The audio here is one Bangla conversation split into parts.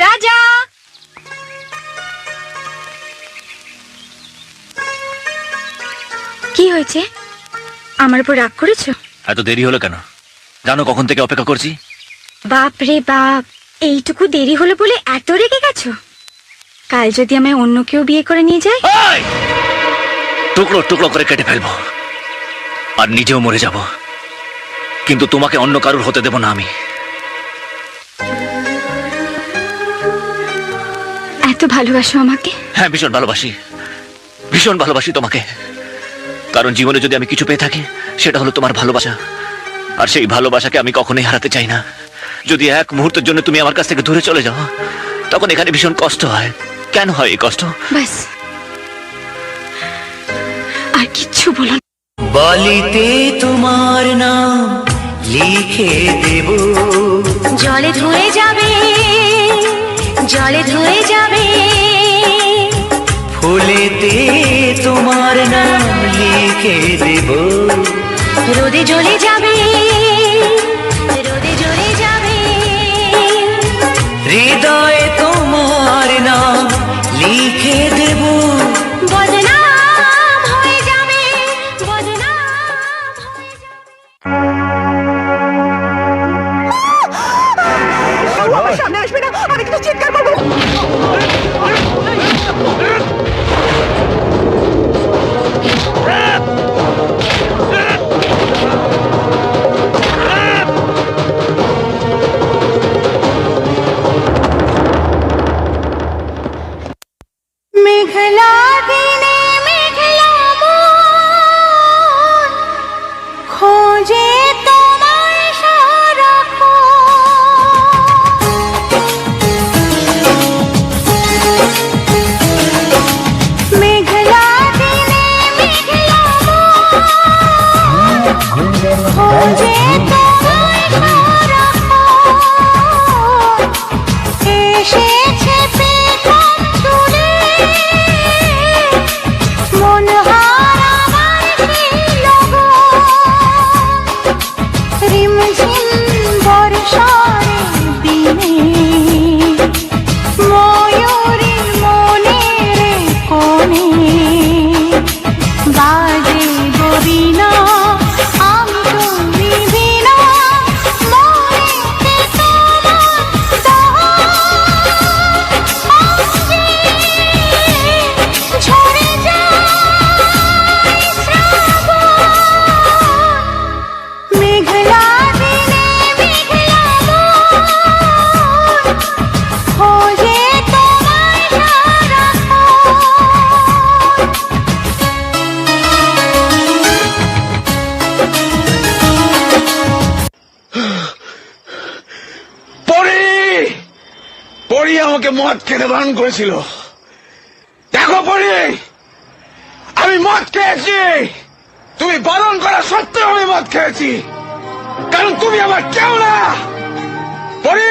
রাজা! কি হয়েছে? আমার উপর রাগ করেছ? এত দেরি হলো কেন? জানো কখন থেকে অপেক্ষা করছি? বাপ রে বাপ এইটুকু দেরি হলো বলে এত রেগে গেছো? কাল যদি আমায় অন্য কেউ বিয়ে করে নিয়ে যায়! টুকরো টুকরো করে কেটে ফেলব। আর নিজেও মরে যাব। কিন্তু তোমাকে অন্য কারুর হতে দেব না আমি। এত ভালোবাসো আমাকে। হ্যাঁ ভীষণ ভালোবাসি। ভীষণ ভালোবাসি তোমাকে। কারণ জীবনে যদি আমি কিছু পেয়ে থাকি সেটা হলো তোমার ভালোবাসা। আর সেই ভালোবাসাকে আমি কখনোই হারাতে চাই না। যদি এক মুহূর্তের জন্য তুমি আমার কাছ থেকে দূরে চলে যাও তখন এখানে ভীষণ কষ্ট হয়। কেন হয় এই কষ্ট? ব্যাস আর কিচ্ছু বলো না। বলিতে তোমার নাম লিখে দেব। জলে ধুয়ে যাবে জলে ধুয়ে যাবে। ফুলেতে তোমার নাম লিখে দেব। রোদে জ্বলে যাবে রোদে জ্বলে যাবে। হৃদয়ে তোমার নাম লিখে খেতে বারণ করেছিল। দেখো পরি আমি মদ খেয়েছি। তুমি বারণ করা সত্ত্বেও আমি মদ খেয়েছি। কারণ তুমি আমার কেউ না। পরি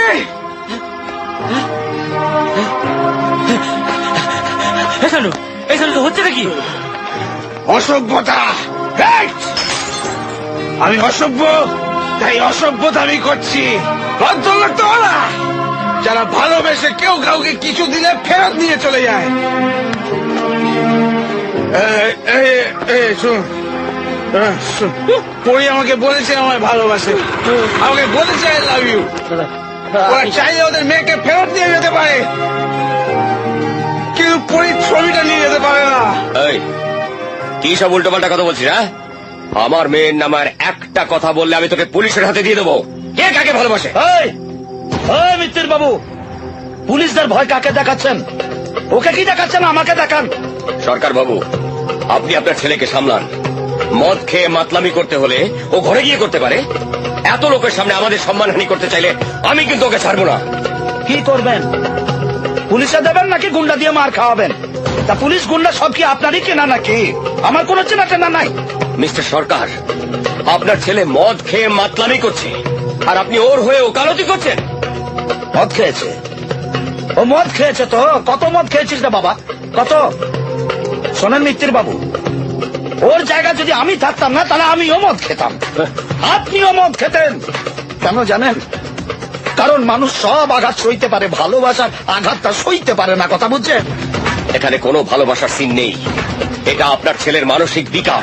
এখানো এখানে তো হচ্ছে নাকি অসভ্যতা! আমি অসভ্য তাই অসভ্যতা আমি করছি। ভদ্রলোক তো ওরা যারা ভালোবেসে কেউ কাউকে কিছু দিলে ফেরত নিয়ে চলে যায়। শোন শোন। আমাকে বলেছে আমায় ভালোবাসে। আমাকে বলেছে আই লাভ ইউ ওরা চাইলে ওদের মেয়েকে ফেরত নিয়ে যেতে পারে। কিন্তু পরির ছবিটা নিয়ে যেতে পারে না। এই কি সব উল্টো পাল্টা কথা বলছিস হ্যাঁ? আমার মেয়ের নামার একটা কথা বললে আমি তোকে পুলিশের হাতে দিয়ে দেবো। কে কাকে ভালোবাসে? এই মিত্তির বাবু পুলিশদের ভয় কাকে দেখাচ্ছেন? ওকে কি দেখাচ্ছেন? আমাকে দেখান। সরকার বাবু আপনি আপনার ছেলেকে সামলান। মদ খেয়ে মাতলামি করতে হলে ও ঘরে গিয়ে করতে পারে। এত লোকের সামনে আমাদের সম্মানহানি করতে চাইলে আমি কিন্তু ওকে ছাড়বো না। কি করবেন? পুলিশে দেবেন নাকি গুন্ডা দিয়ে মার খাওয়াবেন? তা পুলিশ গুন্ডা সব কি আপনারই কেনা নাকি? আমার কোনো চেনা চেনা নাই। মিস্টার সরকার আপনার ছেলে মদ খেয়ে মাতলামি করছে আর আপনি ওর হয়ে ওকালতি করছেন? মদ খেয়েছে। ও মদ খেয়েছে তো? কত মদ খেয়েছিস রে বাবা? কত? শোনেন মিত্তির বাবু। ওর জায়গা যদি আমি থাকতাম না তাহলে আমিও মদ খেতাম। আপনিও মদ খেতেন। কেন জানেন? কারণ মানুষ সব আঘাত সইতে পারে ভালোবাসার আঘাতটা সইতে পারে না কথা বুঝছেন? এখানে কোনো ভালোবাসার সিন নেই। এটা আপনার ছেলের মানসিক বিকার।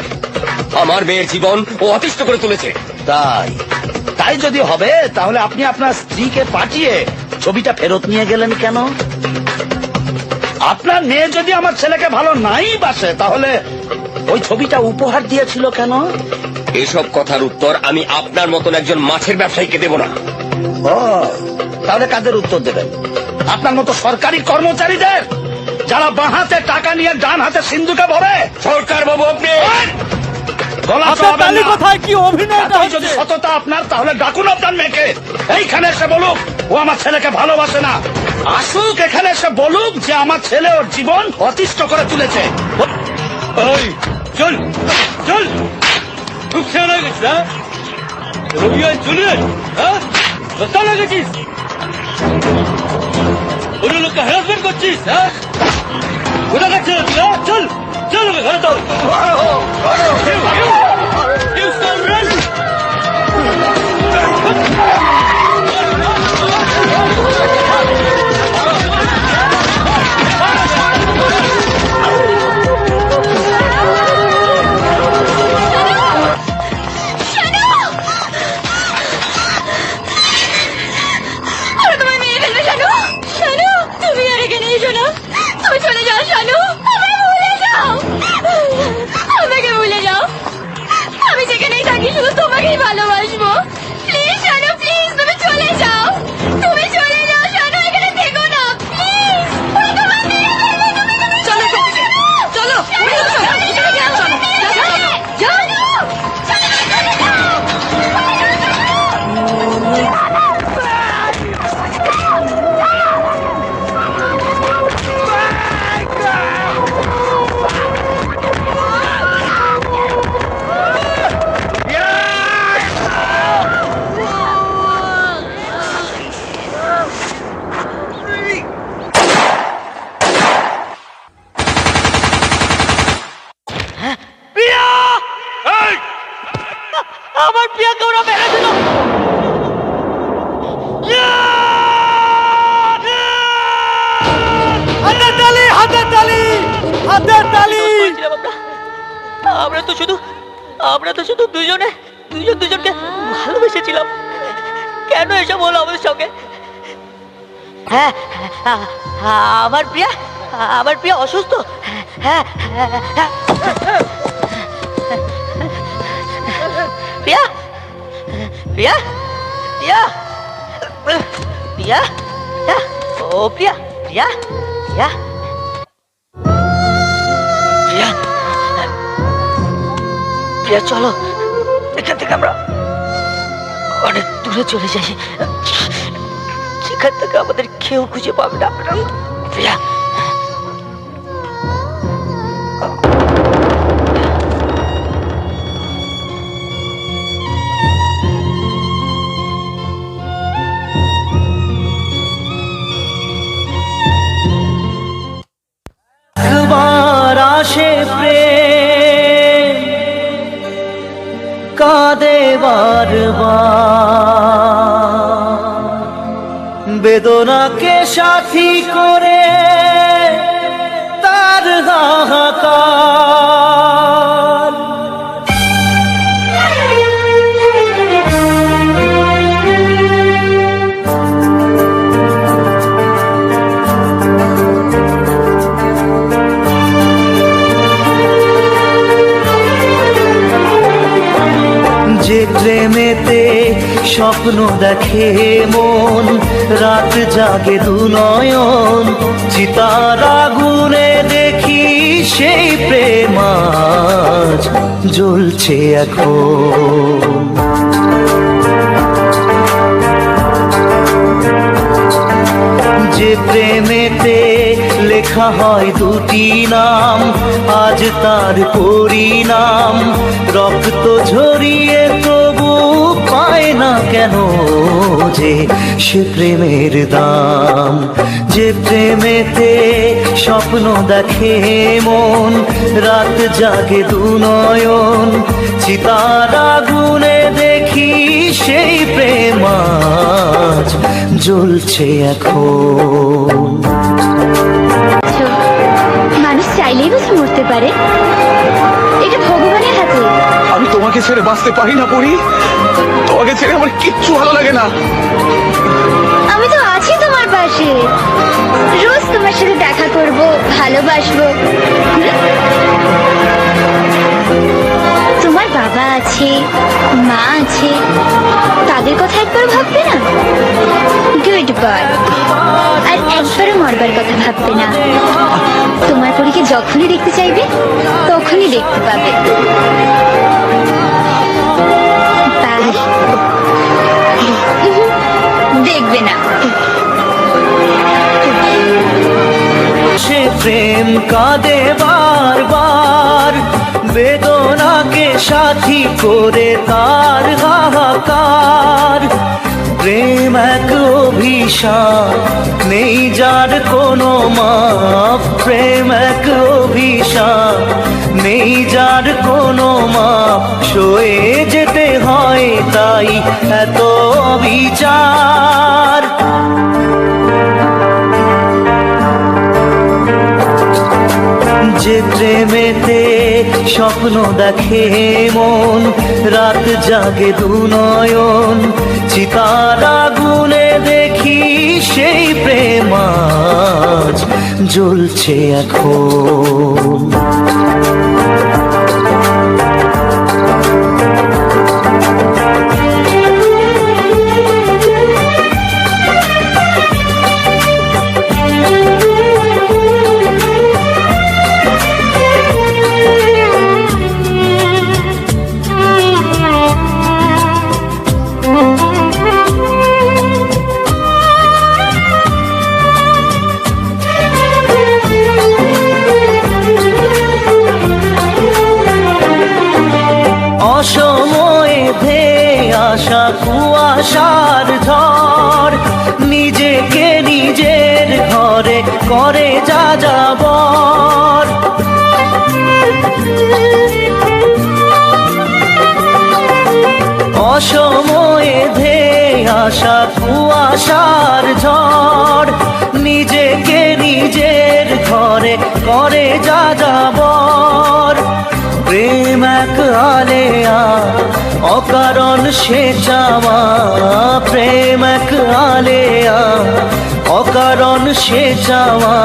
আমার মেয়ের জীবন ও অতিষ্ঠ করে তুলেছে। তাই। তাই যদি হবে তাহলে আপনি আপনার স্ত্রীকে পাঠিয়ে ছবিটা ফেরত নিয়ে গেলেন কেন? আপনার মেয়ে যদি আমার ছেলেকে ভালো নাই বাসে তাহলে ওই ছবিটা উপহার দিয়েছিল কেন? এসব কথার উত্তর আমি আপনার মতন একজন মাছের ব্যবসায়ীকে দেব না। ও তাহলে কাদের উত্তর দেবেন? আপনার মতো সরকারি কর্মচারীদের যারা বাঁ হাতে টাকা নিয়ে ডান হাতে সিন্ধুকে ভরে সরকার বাবু আপনি গলা তালি না। কি অভিনয়টা এতই যদি সততা আপনার তাহলে ডাকুন আপনার মেয়েকে। এইখানে এসে বলুক ও আমার ছেলেকে ভালোবাসে না। আসুক এখানে এসে বলুক যে আমার ছেলে ওর জীবন অতিষ্ঠ করে তুলেছে। এই, চল চল। খুব খেয়াল হয়ে গেছিস হ্যাঁ? চলে হ্যাঁ? দোস্তা লাগেছিস অন্য লোককে হ্যারাসমেন্ট করছিস হ্যাঁ? কোথা কাছে চল। চল ওকে ঘরে চল You scoundrel! আর হাতের তালি। আমরা তো শুধু আমরা তো শুধু দুজনে দুজন দুজনকে ভালোবেসেছিলাম। কেন এসব হলো আমাদের সঙ্গে? হ্যাঁ আমার প্রিয়া আমার প্রিয়া অসুস্থ। হ্যাঁ হ্যাঁ, হ্যাঁ। প্রিয়া প্রিয়া প্রিয়া প্রিয়া প্রিয়া ও প্রিয়া প্রিয়া প্রিয়া। প্রিয়া, চলো। এখান থেকে আমরা অনেক দূরে চলে যাই। সেখান থেকে আমাদের কেউ খুঁজে পাবে না। প্রিয়া বারবার। বেদনাকে সাথী করে স্বপ্ন দেখে মন, রাত জাগে দু নয়ন। চিতার আগুনে দেখি সেই প্রেম আজ জ্বলছে এখন। যে প্রেমেতে লেখা হয় দুটি নাম, আজ তার পরিণাম। রক্ত ঝরিয়ে পায় না কেন যে সে প্রেমের দাম? যে প্রেমেতে স্বপ্ন দেখে মন, রাত জাগে দু নয়ন। চিতার আগুনে দেখি সেই প্রেম জ্বলছে এখন। মানুষ চাইলেই বুঝে মরতে পারে। তোমাকে ছেড়ে বাঁচতে পারি না পড়ি তোমাকে ছেড়ে আমার কিচ্ছু ভালো লাগে না। আমি তো আছি তোমার পাশে। রোজ তোমার সাথে দেখা করব, ভালোবাসবো? তোমার বাবা আছে, মা আছে, তাদের কথা একবার ভাববে না? গুড বয় আর একবারও মরবার কথা ভাববে না। তোমার পরীকে যখনই দেখতে চাইবে, তখনই দেখতে পাবে। দেখবে না। সে প্রেম কাঁদে বারবার। বেদনাকে সাথী করে তার হাহাকার। প্রেম এক অভিশাপ, নেই যার কোনো মাপ। প্রেম এক অভিশাপ, নেই যার কোনো মাপ। সয়ে যেতে হয় তাই এত বিচার যে প্রেমেতে স্বপ্ন দেখে মন রাত জাগে দু নয়ন। চিতার আগুনে দেখি সেই প্রেমাজ জ্বলছে এখন। অসময়ে ধে আসা কুয়াশার ঝড়। নিজেকে নিজের ঘরে করে যা যাবর অসময়ে ধে আসা কুয়াশার ঝড়। নিজেকে নিজের ঘরে করে যা যাবর এক আলেয়া অকারণ সে চাওয়া প্রেম এক আলেয়া অকারণ সে চাওয়া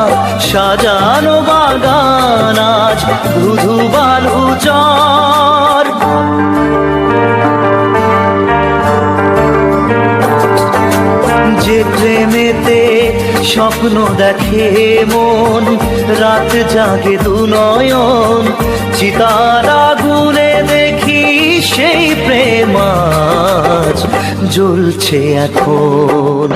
সাজানো বাগান আজ ধুধু বালু চর যে প্রেমেতে স্বপ্ন দেখে মন, রাত জাগে দু চিতারা গুনে দেখি সেই প্রেম জ্বলছে এখন।